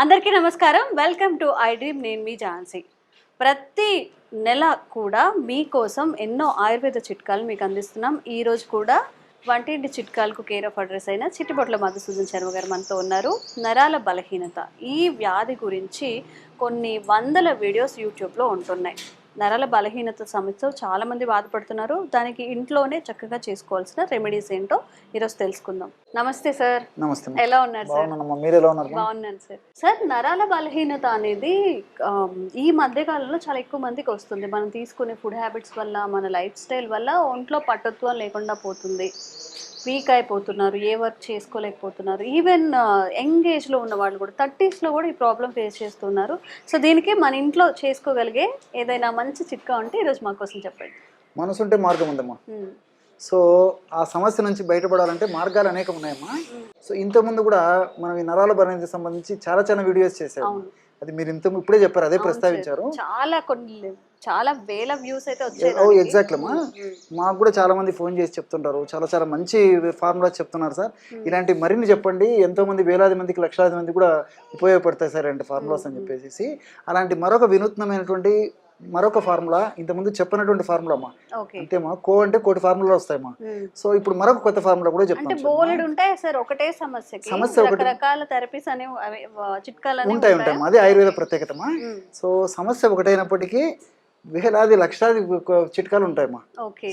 అందరికీ నమస్కారం. Welcome to I dream నేను మీ ఝాన్సీ. ప్రతి నెల కూడా మీకోసం ఎన్నో ఆయుర్వేద చిట్కాలు మీకు అందిస్తున్నాం. ఈరోజు కూడా వంటింటి చిట్కాలకు కేర్ ఆఫ్ అడ్రస్ అయిన చిట్టిపొట్ల మధుసూదన్ శర్మ గారు మనతో ఉన్నారు. నరాల బలహీనత ఈ వ్యాధి గురించి కొన్ని వందల వీడియోస్ యూట్యూబ్లో ఉంటున్నాయి. నరాల బలహీనత సమస్యతో చాలా మంది బాధపడుతున్నారు. దానికి ఇంట్లోనే చక్కగా చేసుకోవాల్సిన రెమెడీస్ ఏంటో ఈరోజు తెలుసుకుందాం. నమస్తే సార్. నమస్తే. ఎలా ఉన్నారు సార్? బాగున్నానమ్మా. మీరు ఎలా ఉన్నారు? బాగున్నాను సార్. సార్ నరాల బలహీనత అనేది ఈ మధ్య కాలంలో చాలా ఎక్కువ మందికి వస్తుంది. మనం తీసుకునే ఫుడ్ హ్యాబిట్స్ వల్ల మన లైఫ్ స్టైల్ వల్ల ఒంట్లో పట్టుత్వం లేకుండా పోతుంది. వీక్ అయిపోతున్నారు. ఏ వర్క్ చేసుకోలేకపోతున్నారు. ఈవెన్ యంగ్ ఏజ్లో ఉన్న వాళ్ళు కూడా థర్టీస్లో కూడా ఈ ప్రాబ్లం ఫేస్ చేస్తున్నారు. సో దీనికి మన ఇంట్లో చేసుకోగలిగే ఏదైనా మంచి చిట్కా ఉంటే ఈరోజు మా కోసం చెప్పండి. మనసు ఉంటే మార్గం ఉందమ్మా. సో ఆ సమస్య నుంచి బయటపడాలంటే మార్గాలు అనేకం ఉన్నాయమ్మా. సో ఇంతకుముందు కూడా మనం ఈ నరాల బలహీనతకి సంబంధించి చాలా చాలా వీడియోస్ చేసాము అది మీరు ఇంత ఇప్పుడే చెప్పారు అదే ప్రస్తావించారు. చాలా కొన్ని చాలా వేల వ్యూస్ అయితే వచ్చాయి. ఎగ్జాక్ట్లీ అమ్మా. మాకు కూడా చాలా మంది ఫోన్ చేసి చెప్తుంటారు చాలా చాలా మంచి ఫార్ములా చెప్తున్నారు సార్. ఇలాంటి మరిన్ని చెప్పండి ఎంతో మంది వేలాది మందికి లక్షలాది మంది కూడా ఉపయోగపడతాయి సార్ అంటే ఫార్ములాస్ అని చెప్పేసి అలాంటి మరొక వినూత్నమైనటువంటి మరొక ఫార్ములా ఇంతకుముందు చెప్పినటువంటి ఫార్ములా అమ్మా అంతేమా? కో అంటే కోటి ఫార్ములా వస్తాయమ్మా. సో ఇప్పుడు మరొక కొత్త ఫార్ములా కూడా చెప్తాను బోలెడు ఉంటాయి సార్ ఒకటే సమస్యకి. సమస్య రకరకాల థెరపీస్ చిట్కాలు ఉంటాయి ఉంటాయా? అది ఆయుర్వేద ప్రత్యేకతమా? సో సమస్య ఒకటైనప్పటికీ వేలాది లక్షలాది చిట్కాలు ఉంటాయమ్మా.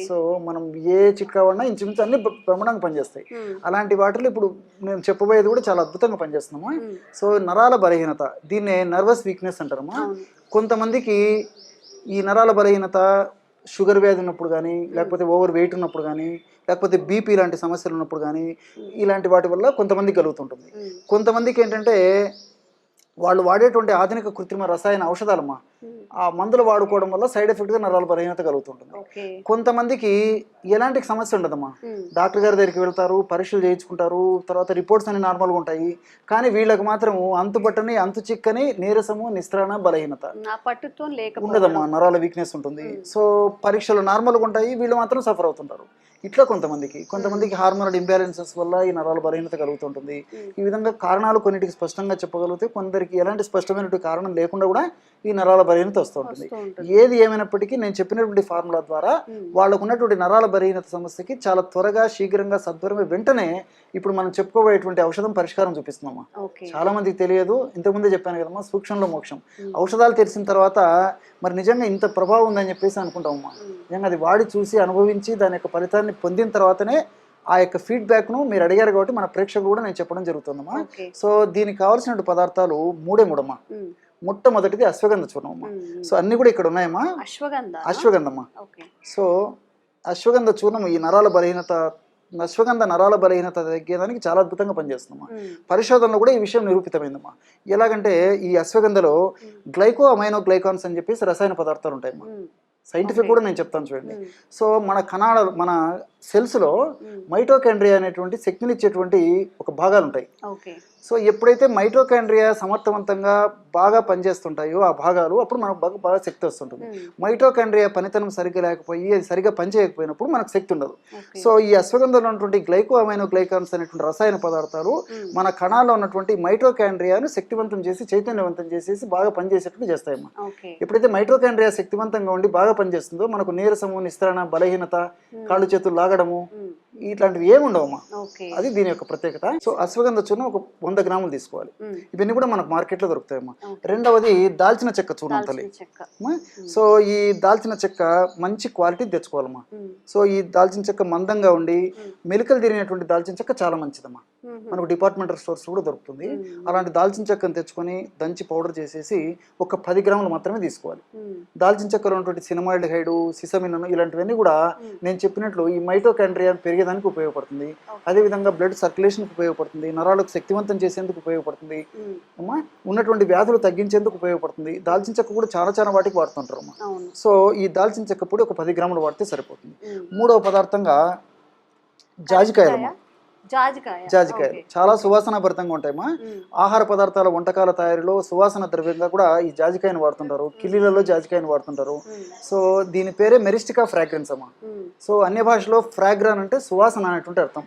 సో మనం ఏ చిట్కా వాడినా ఇంచుమించు అన్ని బ్ర- బ్రహ్మాండంగా పనిచేస్తాయి. అలాంటి వాటిలో ఇప్పుడు నేను చెప్పబోయేది కూడా చాలా అద్భుతంగా పనిచేస్తున్నామా. సో నరాల బలహీనత దీన్నే నర్వస్ వీక్నెస్ అంటారమ్మా. కొంతమందికి ఈ నరాల బలహీనత షుగర్ వ్యాధి ఉన్నప్పుడు కానీ లేకపోతే ఓవర్ వెయిట్ ఉన్నప్పుడు కానీ లేకపోతే బీపీ లాంటి సమస్యలు ఉన్నప్పుడు కానీ ఇలాంటి వాటి వల్ల కొంతమందికి కలుగుతుంటుంది. కొంతమందికి ఏంటంటే వాళ్ళు వాడేటువంటి ఆధునిక కృత్రిమ రసాయన ఔషధాలమ్మా ఆ మందులు వాడుకోవడం వల్ల సైడ్ ఎఫెక్ట్గా నరాల బలహీనత కలుగుతుంటుంది. కొంతమందికి ఎలాంటి సమస్య ఉండదమ్మా. డాక్టర్ గారి దగ్గరికి వెళ్తారు పరీక్షలు చేయించుకుంటారు తర్వాత రిపోర్ట్స్ అన్ని నార్మల్గా ఉంటాయి. కానీ వీళ్ళకి మాత్రం అంతు పట్టని అంతు చిక్కని నీరసము నిస్త్రాణ బలహీనత ఉండదమ్మా నరాల వీక్నెస్ ఉంటుంది. సో పరీక్షలు నార్మల్గా ఉంటాయి వీళ్ళు మాత్రం సఫర్ అవుతుంటారు. ఇట్లా కొంతమందికి కొంతమందికి హార్మోనల్ ఇంబ్యాలెన్సెస్ వల్ల ఈ నరాల బలహీనత కలుగుతుంటుంది. ఈ విధంగా కారణాలు కొన్నిటికి స్పష్టంగా చెప్పగలిగితే కొందరికి ఎలాంటి స్పష్టమైనటువంటి కారణం లేకుండా కూడా ఈ నరాల బలహీనత వస్తూ ఉంటుంది. ఏది ఏమైనప్పటికీ నేను చెప్పినటువంటి ఫార్ములా ద్వారా వాళ్ళకు ఉన్నటువంటి నరాల బలహీనత సమస్యకి చాలా త్వరగా శీఘ్రంగా సత్వరమే వెంటనే ఇప్పుడు మనం చెప్పుకోబోయేటువంటి ఔషధం పరిష్కారం చూపిస్తున్నామా. చాలా మందికి తెలియదు. ఇంతకుముందే చెప్పాను కదమ్మా సూక్ష్మంలో మోక్షం. ఔషధాలు తెలిసిన తర్వాత మరి నిజంగా ఇంత ప్రభావం ఉందని చెప్పేసి అనుకుంటామమ్మా. నిజంగా అది వాడి చూసి అనుభవించి దాని యొక్క ఫలితాన్ని పొందిన తర్వాతనే ఆ యొక్క ఫీడ్బ్యాక్ను మీరు అడిగారు కాబట్టి మన ప్రేక్షకులు కూడా నేను చెప్పడం జరుగుతుందమ్మా. సో దీనికి కావాల్సిన పదార్థాలు మూడే మూడమ్మా. మొట్టమొదటిది అశ్వగంధ చూర్ణం. సో అన్ని కూడా ఇక్కడ ఉన్నాయమ్మా. అశ్వగంధ? అశ్వగంధమ్మా. సో అశ్వగంధ చూర్ణం ఈ నరాల బలహీనత అశ్వగంధ నరాల బలహీనత తగ్గేదానికి చాలా అద్భుతంగా పనిచేస్తుందమ్మా. పరిశోధనలో కూడా ఈ విషయం నిరూపితమైందమ్మా. ఎలాగంటే ఈ అశ్వగంధలో గ్లైకో అమైనో గ్లైకాన్స్ అని చెప్పేసి రసాయన పదార్థాలు ఉంటాయమ్మా. సైంటిఫిక్. కూడా నేను చెప్తాను చూడండి. సో మన కణాల మన సెల్స్లో మైటోకాండ్రియా అనేటువంటి శక్తినిచ్చేటువంటి ఒక భాగాలు ఉంటాయి. సో ఎప్పుడైతే మైటోకాండ్రియా సమర్థవంతంగా బాగా పనిచేస్తుంటాయో ఆ భాగాలు అప్పుడు మనకు బాగా బాగా శక్తి వస్తుంటుంది. ఉమ్, మైటోకాండ్రియా పనితనం సరిగ్గా లేకపోయి అది సరిగ్గా పనిచేయకపోయినప్పుడు మనకు శక్తి ఉండదు. సో ఈ అశ్వగంధంలో ఉన్నటువంటి గ్లైకో అమైనో గ్లైకాన్స్ అనేటువంటి రసాయన పదార్థాలు ఉమ్, మన కణాల్లో ఉన్నటువంటి మైటోకాండ్రియాను శక్తివంతం చేసి చైతన్యవంతం చేసేసి బాగా పనిచేసేట్టు చేస్తాయమ్మా ఎప్పుడైతే మైటోకాండ్రియా శక్తివంతంగా ఉండి బాగా పనిచేస్తుందో మనకు నీరసము నిస్త్రణ బలహీనత ఉమ్, కాళ్ళు చేతులు లాగడము ఇట్లాంటివి ఏమి ఉండవమ్మా. అది దీని యొక్క ప్రత్యేకత. సో అశ్వగంధ చూర్ణం ఒక వంద గ్రాములు తీసుకోవాలి. ఇవన్నీ కూడా మనకు మార్కెట్లో దొరుకుతాయమ్మా. రెండవది దాల్చిన చెక్క చూర్ణం తల్లి. సో ఈ దాల్చిన చెక్క మంచి క్వాలిటీ తెచ్చుకోవాలమ్మా. సో ఈ దాల్చిన చెక్క మందంగా ఉండి మెలికలు తిరిగినటువంటి దాల్చిన చెక్క చాలా మంచిదమ్మా. మనకు డిపార్ట్మెంటల్ స్టోర్స్ కూడా దొరుకుతుంది. అలాంటి దాల్చిన చెక్కను తెచ్చుకొని దంచి పౌడర్ చేసేసి ఒక పది గ్రాములు మాత్రమే తీసుకోవాలి. దాల్చిన చెక్కలో ఉన్నటువంటి సినిమాయిడ్ హైడు సిసమిన్ ఇలాంటివన్నీ కూడా నేను చెప్పినట్లు ఈ మైటోకాండ్రియా పెరిగేదానికి ఉపయోగపడుతుంది. అదేవిధంగా బ్లడ్ సర్క్యులేషన్కి ఉపయోగపడుతుంది. నరాలకు శక్తివంతం చేసేందుకు ఉపయోగపడుతుంది. అమ్మా ఉన్నటువంటి వ్యాధులు తగ్గించేందుకు ఉపయోగపడుతుంది. దాల్చిన చెక్క కూడా చాలా చాలా వాటికి వాడుతుంటారు అమ్మా. సో ఈ దాల్చిన చెక్క పొడి ఒక పది గ్రాములు వాడితే సరిపోతుంది. మూడవ పదార్థంగా జాజికాయలమ్మా జాజికాయ. చాలా సువాసన భరితంగా ఉంటాయమ్మా. ఆహార పదార్థాల వంటకాల తయారీలో సువాసన ద్రవ్యంగా కూడా ఈ జాజికాయను వాడుతుంటారు. కిల్లీలలో జాజికాయను వాడుతుంటారు. సో దీని పేరే మెరిస్టికా ఫ్రాగ్రెన్స్ అమ్మా. సో అన్య భాషలో ఫ్రాగ్రాన్ అంటే సువాసన అనేటువంటి అర్థం.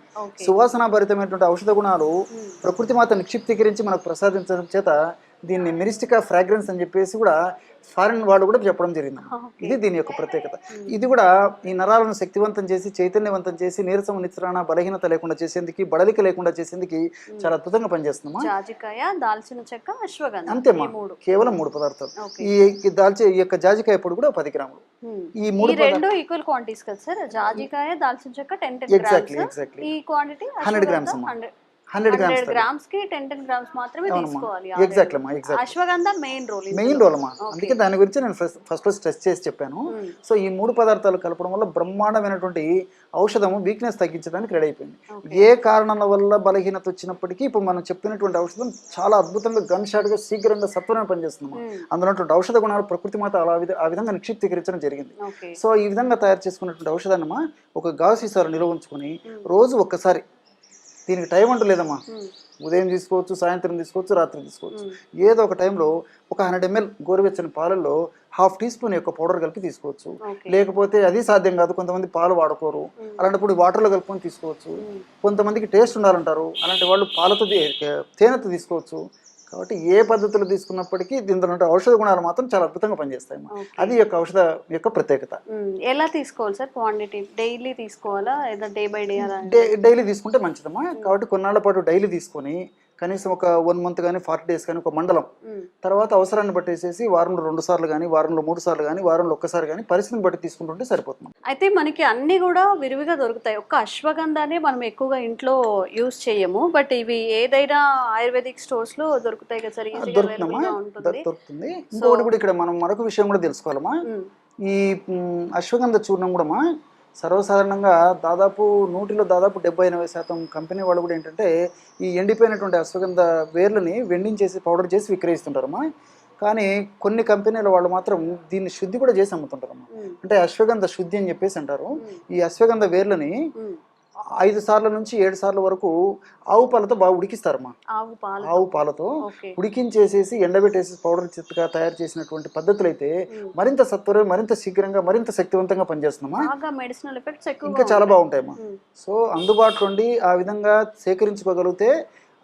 సువాసన భరితమైనటువంటి ఔషధ గుణాలు ప్రకృతి మాత నిక్షిప్తీకరించి మనకు ప్రసాదించడం చేత దీన్ని మెరిస్టికా ఫ్రాగ్రెన్స్ అని చెప్పేసి కూడా ఫారిన్ వాళ్ళు కూడా చెప్పడం జరిగింది. ఇది దీని యొక్క ప్రత్యేకత. ఇది కూడా ఈ నరాలను శక్తివంతం చేసి చైతన్యవంతం చేసి నీరసం నిత్రాణ బలహీనత లేకుండా చేసేందుకు బడలిక లేకుండా చేసేందుకు చాలా అద్భుతంగా పనిచేస్తుందమ్మా జాజికాయ దాల్చిన చెక్క అశ్వగంధ మూడు. కేవలం మూడు పదార్థాలు. ఈ దాల్చే ఈ యొక్క జాజికాయ పొడి కూడా పది గ్రాములు. ఈ మూడు రెండు ఈక్వల్ క్వాంటిటీస్ కదా సార్? జాజికాయ దాల్చిన చెక్క టెన్ టెన్ ఎగ్జాక్ట్లీ ఎగ్జాక్ట్లీ ఈ quantity hundred grams hundred grams గ్రామ్స్కి ten ten grams మాత్రమే తీసుకోవాలి ఆ ఎగ్జాక్ట్లీ రెండు. అమ్మా exact ashwagandha main role main role అమ్మా. అందుకే దాని గురించి నేను ఫస్ట్ ఫస్ట్ స్ట్రెస్ చేసి చెప్పాను. సో ఈ మూడు పదార్థాలు కలపడం వల్ల బ్రహ్మాండమైనటువంటి ఔషధము వీక్నెస్ తగ్గించడానికి రెడీ అయిపోయింది. ఏ కారణాల వల్ల బలహీనత వచ్చినప్పటికీ ఇప్పుడు మనం చెప్పినటువంటి ఔషధం చాలా అద్భుతంగా గన్ షాట్గా శీఘ్రంగా సత్వరమే పనిచేస్తుంది అందులో ఔషధ గుణాలు ప్రకృతి మాత అలా ఆ విధంగా నిక్షిప్తీకరించడం జరిగింది. సో ఈ విధంగా తయారు చేసుకున్నటువంటి ఔషధాన్నమ్మా ఒక గాజు సీసాలు నిల్వ ఉంచుకొని రోజు ఒక్కసారి దీనికి టైం అంటూ లేదమ్మా ఉదయం తీసుకోవచ్చు సాయంత్రం తీసుకోవచ్చు రాత్రి తీసుకోవచ్చు. ఏదో ఒక టైంలో ఒక హండ్రెడ్ ఎంఎల్ గోరువెచ్చని పాలల్లో హాఫ్ టీ స్పూన్ యొక్క పౌడర్ కలిపి తీసుకోవచ్చు. లేకపోతే అది సాధ్యం కాదు కొంతమంది పాలు వాడుకోరు. అలాంటప్పుడు వాటర్లో కలుపుకొని తీసుకోవచ్చు. కొంతమందికి టేస్ట్ ఉండాలంటారు. అలాంటి వాళ్ళు పాలతో తేనెతో తీసుకోవచ్చు. కాబట్టి ఏ పద్ధతిలో తీసుకున్నప్పటికీ ఉండే ఔషధ గుణాలు మాత్రం చాలా అద్భుతంగా పనిచేస్తాయి. అది యొక్క ఔషధ యొక్క ప్రత్యేకత. ఎలా తీసుకోవాలి సార్ క్వాంటిటీ? డైలీ తీసుకోవాలా? డే బై డే డైలీ తీసుకుంటే మంచిదమ్మా. కాబట్టి కొన్నాళ్ళ పాటు డైలీ తీసుకొని కనీసం ఒక వన్ మంత్ కానీ ఫార్టీ డేస్ కానీ ఒక మండలం. తర్వాత అవసరాన్ని బట్టేసేసి వారంలో రెండు సార్లు కానీ వారంలో మూడు సార్లు కానీ వారంలో ఒక్కసారి కానీ పరిస్థితిని బట్టి తీసుకుంటుంటే సరిపోతుంది. అయితే మనకి అన్ని కూడా విరివిగా దొరుకుతాయి. ఒక్క అశ్వగంధానే మనం ఎక్కువగా ఇంట్లో యూజ్ చేయము. బట్ ఇవి ఏదైనా ఆయుర్వేదిక్ స్టోర్స్లో దొరుకుతాయి కదా సార్? దొరుకుతుంది. ఇంకొకటి కూడా ఇక్కడ మనం మరొక విషయం కూడా తెలుసుకోవాలమ్మా. మ్మ్. ఈ అశ్వగంధ చూర్ణం కూడా సర్వసాధారణంగా దాదాపు నూటిలో దాదాపు డెబ్బై ఎనభై శాతం కంపెనీ వాళ్ళు కూడా ఏంటంటే ఈ ఎండిపోయినటువంటి అశ్వగంధ వేర్లని వెండించేసి పౌడర్ చేసి విక్రయిస్తుంటారమ్మా కానీ కొన్ని కంపెనీల వాళ్ళు మాత్రం దీన్ని శుద్ధి కూడా చేసి అమ్ముతుంటారమ్మా మ్మ్. అంటే అశ్వగంధ శుద్ధి అని చెప్పేసి అంటారు ఈ అశ్వగంధ వేర్లని. ఐదు సార్ల నుంచి ఏడు సార్ల వరకు ఆవు పాలతో బాగా ఉడికిస్తారమ్మా. ఆవు పాలు ఆవు పాలతో ఉడికించేసేసి ఎండబెట్టేసి పౌడర్ చిత్తుగా తయారు చేసినటువంటి పద్ధతులు అయితే మరింత సత్వరం మరింత శీఘ్రంగా మరింత శక్తివంతంగా పనిచేస్తున్నామా ఇంకా చాలా బాగుంటాయమ్మా. సో అందుబాటులో ఆ విధంగా సేకరించుకోగలిగితే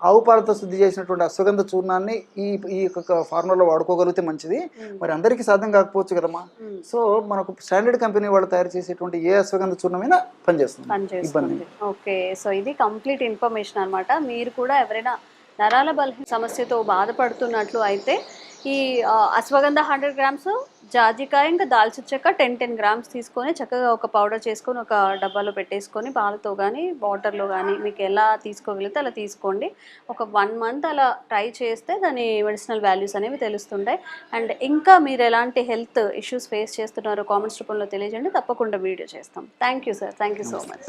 ఆవు పాలతో శుద్ధి చేసినటువంటి అశ్వగంధ చూర్ణాన్ని ఈ ఈ యొక్క ఫార్ములాలో వాడుకోగలిగితే మంచిది. మరి అందరికీ సాధ్యం కాకపోవచ్చు కదమ్మా? సో మనకు స్టాండర్డ్ కంపెనీ వాళ్ళు తయారు చేసేటువంటి ఏ అశ్వగంధ చూర్ణమైనా పనిచేస్తుంది. ఇబ్బంది ఓకే సో ఇది కంప్లీట్ ఇన్ఫర్మేషన్ అన్నమాట. మీరు కూడా ఎవరైనా నరాల బలహీన సమస్యతో బాధపడుతున్నట్లు అయితే ఈ అశ్వగంధ హండ్రెడ్ గ్రామ్స్ జాజికాయ ఇంకా దాల్చిన చెక్క టెన్ టెన్ గ్రామ్స్ తీసుకొని చక్కగా ఒక పౌడర్ చేసుకొని ఒక డబ్బాలో పెట్టేసుకొని పాలతో కానీ వాటర్లో కానీ మీకు ఎలా తీసుకోగలిగితే అలా తీసుకోండి. ఒక వన్ మంత్ అలా ట్రై చేస్తే దాని మెడిసినల్ వాల్యూస్ అనేవి తెలుస్తుంటాయి. అండ్ ఇంకా మీరు ఎలాంటి హెల్త్ ఇష్యూస్ ఫేస్ చేస్తున్నారో కామెంట్స్ రూపంలో తెలియజేయండి. తప్పకుండా వీడియో చేస్తాం. Thank you sir. Thank you so much.